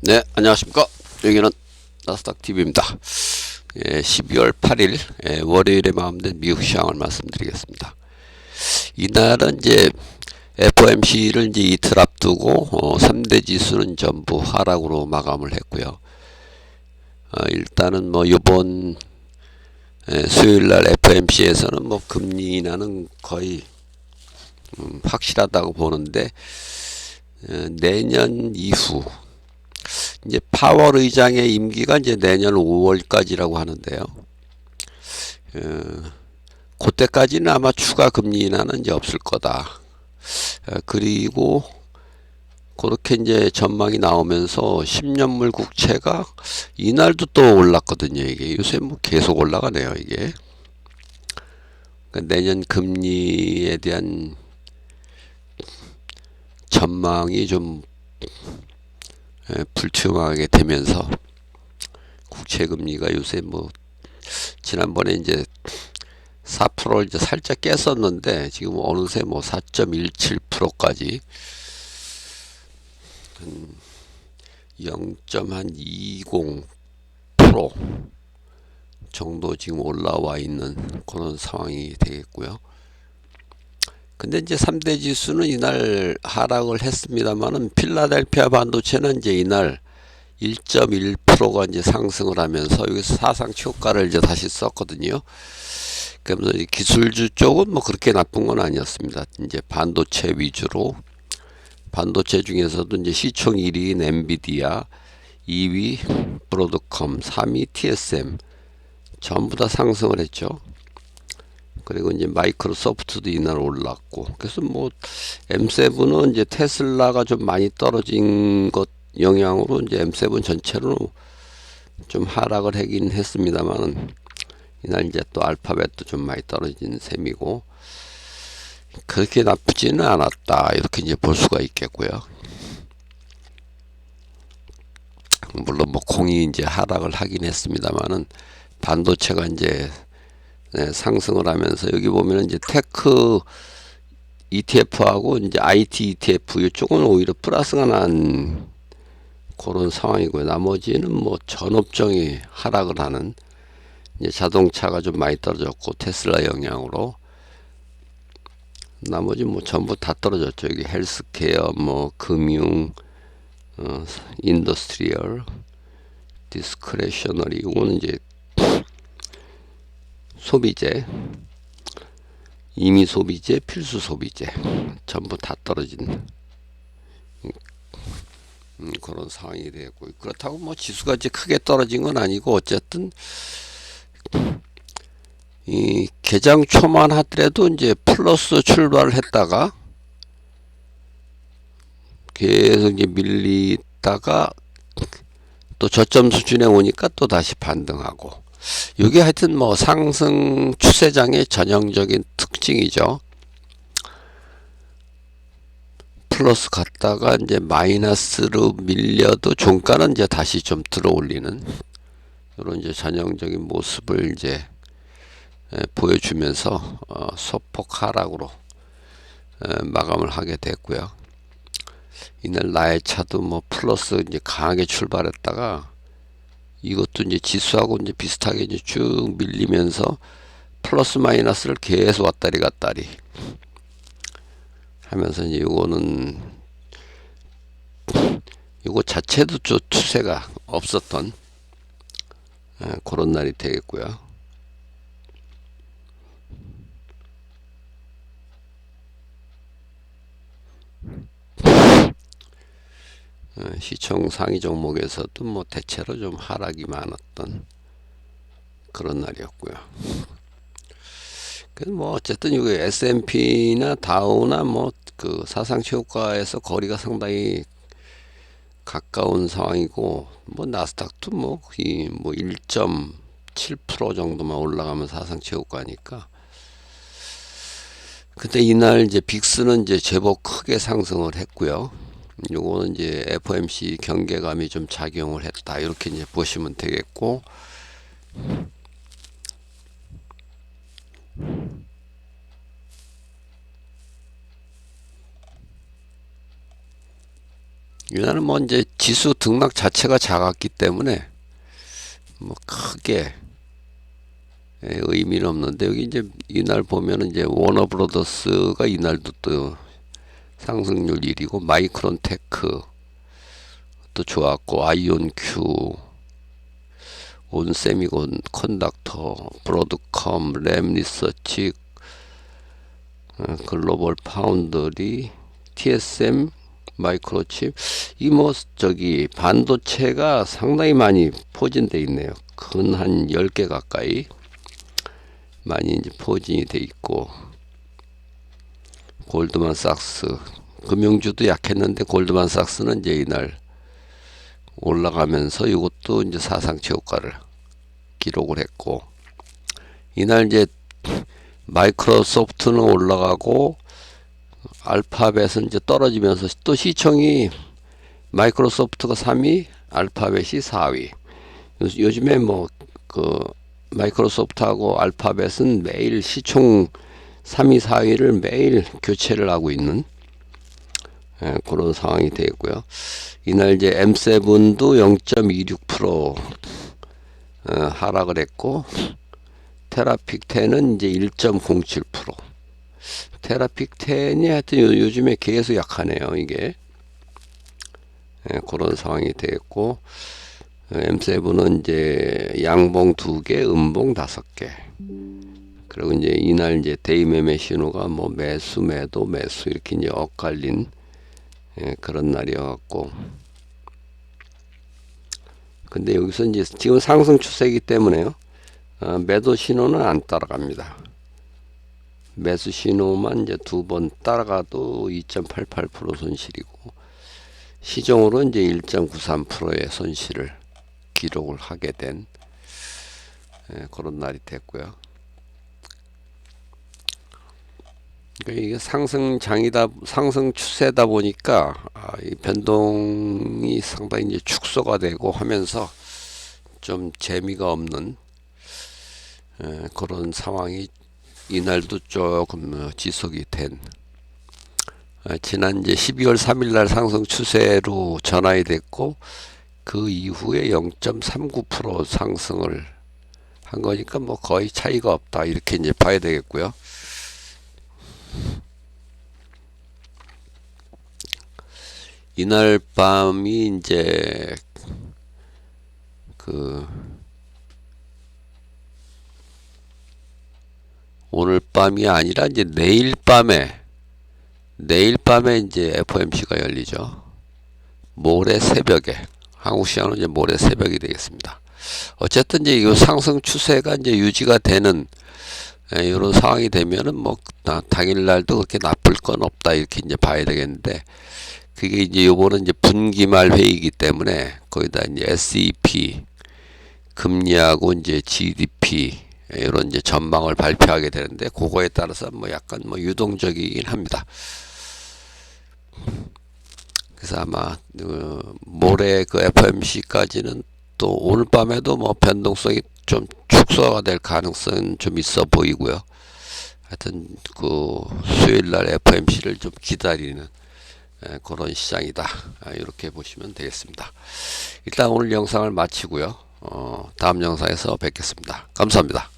네, 안녕하십니까. 여기는 나스닥 TV입니다. 예, 12월 8일 예, 월요일에 마감된 미국 시황을 말씀드리겠습니다. 이날은 이제 FOMC를 이제 이틀 앞두고 어, 3대 지수는 전부 하락으로 마감을 했고요. 어, 일단은 뭐 이번 예, 수요일 날 FOMC에서는 뭐 금리 인하는 거의 음, 확실하다고 보는데 어, 내년 이후 이제 파월 의장의 임기가 이제 내년 5월까지라고 하는데요. 어, 그때까지는 아마 추가 금리 인하는 이제 없을 거다. 어, 그리고 그렇게 이제 전망이 나오면서 10년물 국채가 이날도 또 올랐거든요. 이게 요새 뭐 계속 올라가네요. 이게 그러니까 내년 금리에 대한 전망이 좀 예, 불투명하게 되면서 국채 금리가 요새 뭐 지난번에 이제 4%를 이제 살짝 깼었는데 지금 어느새 뭐 4.17%까지 0.20% 정도 지금 올라와 있는 그런 상황이 되겠고요. 근데 이제 3대 지수는 이날 하락을 했습니다만은 필라델피아 반도체는 이제 이날 1.1%가 이제 상승을 하면서 여기서 사상 최고가를 이제 다시 썼거든요. 그러면서 기술주 쪽은 뭐 그렇게 나쁜 건 아니었습니다. 이제 반도체 위주로 반도체 중에서도 이제 시총 1위인 엔비디아, 2위 브로드컴, 3위 TSM 전부 다 상승을 했죠. 그리고 이제 마이크로소프트도 이날 올랐고 그래서 뭐 M7은 이제 테슬라가 좀 많이 떨어진 것 영향으로 이제 M7 전체로 좀 하락을 하긴 했습니다만은 이날 이제 또 알파벳도 좀 많이 떨어진 셈이고 그렇게 나쁘지는 않았다 이렇게 이제 볼 수가 있겠고요. 물론 뭐 공이 이제 하락을 하긴 했습니다만은 반도체가 이제 네, 상승을 하면서 여기 보면은 이제 테크 ETF하고 이제 IT ETF 이쪽은 오히려 플러스가 난 그런 상황이고요. 나머지는 뭐 전업종이 하락을 하는 이제 자동차가 좀 많이 떨어졌고 테슬라 영향으로 나머지 뭐 전부 다 떨어졌죠. 여기 헬스케어, 뭐 금융, 어, 인더스트리얼, 디스크레셔너리 이거는 이제 소비재, 임의 소비재, 필수 소비재 전부 다 떨어진 음, 그런 상황이 되고 그렇다고 뭐 지수가 이제 크게 떨어진 건 아니고 어쨌든 이 개장 초만 하더라도 이제 플러스 출발을 했다가 계속 이제 밀리다가 또 저점 수준에 오니까 또 다시 반등하고 이게 하여튼 뭐 상승 추세장의 전형적인 특징이죠. 플러스 갔다가 이제 마이너스로 밀려도 종가는 이제 다시 좀 들어올리는 이런 이제 전형적인 모습을 이제 보여주면서 어, 소폭 하락으로 마감을 하게 됐고요. 이날 나의 차도 뭐 플러스 이제 강하게 출발했다가 이것도 이제 지수하고 이제 비슷하게 이제 쭉 밀리면서 플러스 마이너스를 계속 왔다리 갔다리 하면서 이제 요거는 요거 자체도 좀 추세가 없었던 그런 날이 되겠고요. 시총 상위 종목에서도 뭐 대체로 좀 하락이 많았던 그런 날이었고요. 그래서 뭐 어쨌든 이거 S&P나 다우나 뭐 그 사상 최고가에서 거리가 상당히 가까운 상황이고 뭐 나스닥도 뭐이뭐 1.7% 정도만 올라가면 사상 최고가니까 근데 이날 이제 빅스는 이제 제법 크게 상승을 했고요. 요거는 이제 FOMC 경계감이 좀 작용을 했다. 이렇게 이제 보시면 되겠고. 이날은 뭐 이제 지수 등락 자체가 작았기 때문에 뭐 크게 예, 의미는 없는데 여기 이제 이날 보면은 이제 워너브로더스가 이날도 또 상승률 1위고 마이크론 테크 또 좋았고 아이온큐 온세미곤 컨덕터 브로드컴 램 리서치 어, 글로벌 파운더리 TSM 마이크로칩 이 뭐 저기 반도체가 상당히 많이 포진돼 있네요. 근 한 10개 가까이 많이 이제 포진이 돼 있고 골드만삭스 금융주도 약했는데 골드만삭스는 이제 이날 올라가면서 이것도 이제 사상치 효과를 기록을 했고 이날 이제 마이크로소프트는 올라가고 알파벳은 이제 떨어지면서 또 시청이 마이크로소프트가 3위, 알파벳이 4위. 요- 요즘에 뭐 그 마이크로소프트하고 알파벳은 매일 시총 3위, 4위를 매일 교체를 하고 있는 예, 그런 상황이 되겠고요. 이날 이제 M7도 0.26% 어, 하락을 했고 테라픽 10은 이제 1.07% 테라픽 10이 하여튼 요, 요즘에 계속 약하네요 이게. 예, 그런 상황이 되겠고 M7은 이제 양봉 2개 음봉 5개 그리고 이제 이날 이제 데이 매매 신호가 뭐 매수 매도 매수 이렇게 이제 엇갈린 예, 그런 날이었고. 근데 여기서 이제 지금 상승 추세이기 때문에요. 어, 매도 신호는 안 따라갑니다. 매수 신호만 이제 두 번 따라가도 2.88% 손실이고 시종으로 이제 1.93%의 손실을 기록을 하게 된 예, 그런 날이 됐고요. 그러니까 이게 상승장이다 상승 추세다 보니까 아, 이 변동이 상당히 이제 축소가 되고 하면서 좀 재미가 없는 에, 그런 상황이 이날도 조금 어, 지속이 된 아, 지난 이제 12월 3일 날 상승 추세로 전환이 됐고 그 이후에 0.39% 상승을 한 거니까 뭐 거의 차이가 없다 이렇게 이제 봐야 되겠고요. 이날 밤이 이제 그 오늘 밤이 아니라 이제 내일 밤에 내일 밤에 이제 FOMC가 열리죠. 모레 새벽에 한국 시간으로 이제 모레 새벽이 되겠습니다. 어쨌든 이제 이 상승 추세가 이제 유지가 되는 이런 상황이 되면은 뭐 다- 당일 날도 그렇게 나쁠 건 없다 이렇게 이제 봐야 되겠는데 그게 이제 요거는 이제 분기말 회의이기 때문에 거기다 이제 SEP 금리하고 이제 GDP 이런 이제 전망을 발표하게 되는데 그거에 따라서 뭐 약간 뭐 유동적이긴 합니다. 그래서 아마 그 모레 그 FMC까지는 또 오늘 밤에도 뭐 변동성이 좀 축소가 될 가능성은 좀 있어 보이고요. 하여튼 그 수요일 날 FMC를 좀 기다리는 에, 그런 시장이다. 아, 이렇게 보시면 되겠습니다. 일단 오늘 영상을 마치고요. 어, 다음 영상에서 뵙겠습니다. 감사합니다.